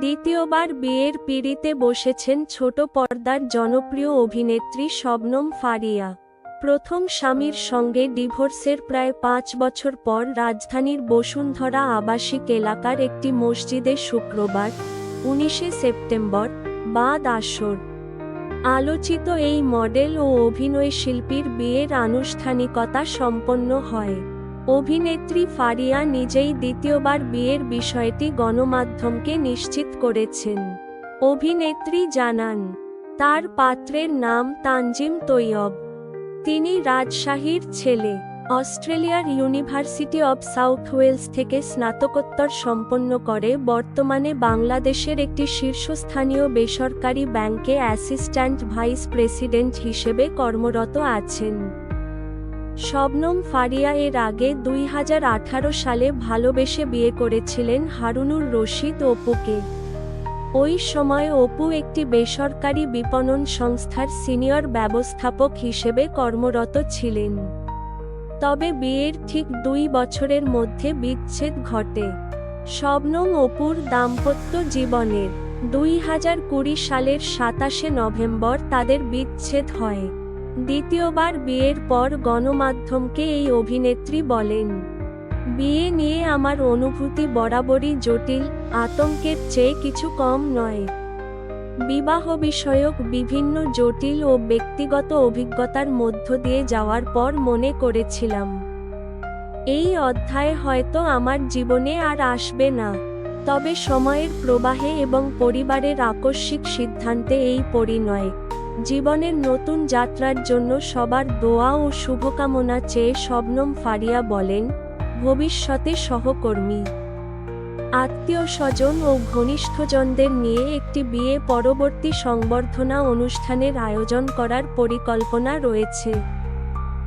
দ্বিতীয়বার বিয়ের পিড়িতে বসেছেন ছোট পর্দার জনপ্রিয় অভিনেত্রী শবনম ফারিয়া। প্রথম স্বামীর সঙ্গে ডিভোর্সের প্রায় পাঁচ বছর পর রাজধানীর বসুন্ধরা আবাসিক এলাকার একটি মসজিদে শুক্রবার, উনিশে সেপ্টেম্বর, বাদ আসর। আলোচিত এই মডেল ও অভিনয় শিল্পীর বিয়ের আনুষ্ঠানিকতা সম্পন্ন হয়। অভিনেত্রী ফারিয়া নিজেই দ্বিতীয়বার বিয়ের বিষয়টি গণমাধ্যমকে নিশ্চিত করেছেন। অভিনেত্রী জানান, তার পাত্রের নাম তানজিম তৈয়ব। তিনি রাজশাহীর ছেলে, অস্ট্রেলিয়ার ইউনিভার্সিটি অব সাউথ ওয়েলস থেকে স্নাতকোত্তর সম্পন্ন করে বর্তমানে বাংলাদেশের একটি শীর্ষস্থানীয় বেসরকারি ব্যাংকে অ্যাসিস্ট্যান্ট ভাইস প্রেসিডেন্ট হিসেবে কর্মরত আছেন। শবনম ফারিয়া এর আগে দুই হাজার আঠারো সালে ভালোবেসে বিয়ে করেছিলেন হারুনুর রশিদ অপুকে। ওই সময় অপু একটি বেসরকারি বিপণন সংস্থার সিনিয়র ব্যবস্থাপক হিসেবে কর্মরত ছিলেন। তবে বিয়ের ঠিক দুই বছরের মধ্যে বিচ্ছেদ ঘটে। শবনম অপুর দাম্পত্য জীবনের দুই হাজার কুড়ি সালের সাতাশে নভেম্বর তাদের বিচ্ছেদ হয়। দ্বিতীয়বার বিয়ের পর গণমাধ্যমকে এই অভিনেত্রী বলেন, বিয়ে নিয়ে আমার অনুভূতি বরাবরই জটিল, আতঙ্কের চেয়ে কিছু কম নয়। বিবাহ বিষয়ক বিভিন্ন জটিল ও ব্যক্তিগত অভিজ্ঞতার মধ্য দিয়ে যাওয়ার পর মনে করেছিলাম। এই অধ্যায় হয়তো আমার জীবনে আর আসবে না, তবে সময়ের প্রবাহে এবং পরিবারের আকস্মিক সিদ্ধান্তে এই পরিণয় জীবনের নতুন যাত্রার জন্য সবার দোয়া ও শুভকামনা চেয়ে শবনম ফারিয়া বলেন, ভবিষ্যতে সহকর্মী। আত্মীয় স্বজন ও ঘনিষ্ঠজনদের নিয়ে একটি বিয়ে পরবর্তী সংবর্ধনা অনুষ্ঠানের আয়োজন করার পরিকল্পনা রয়েছে।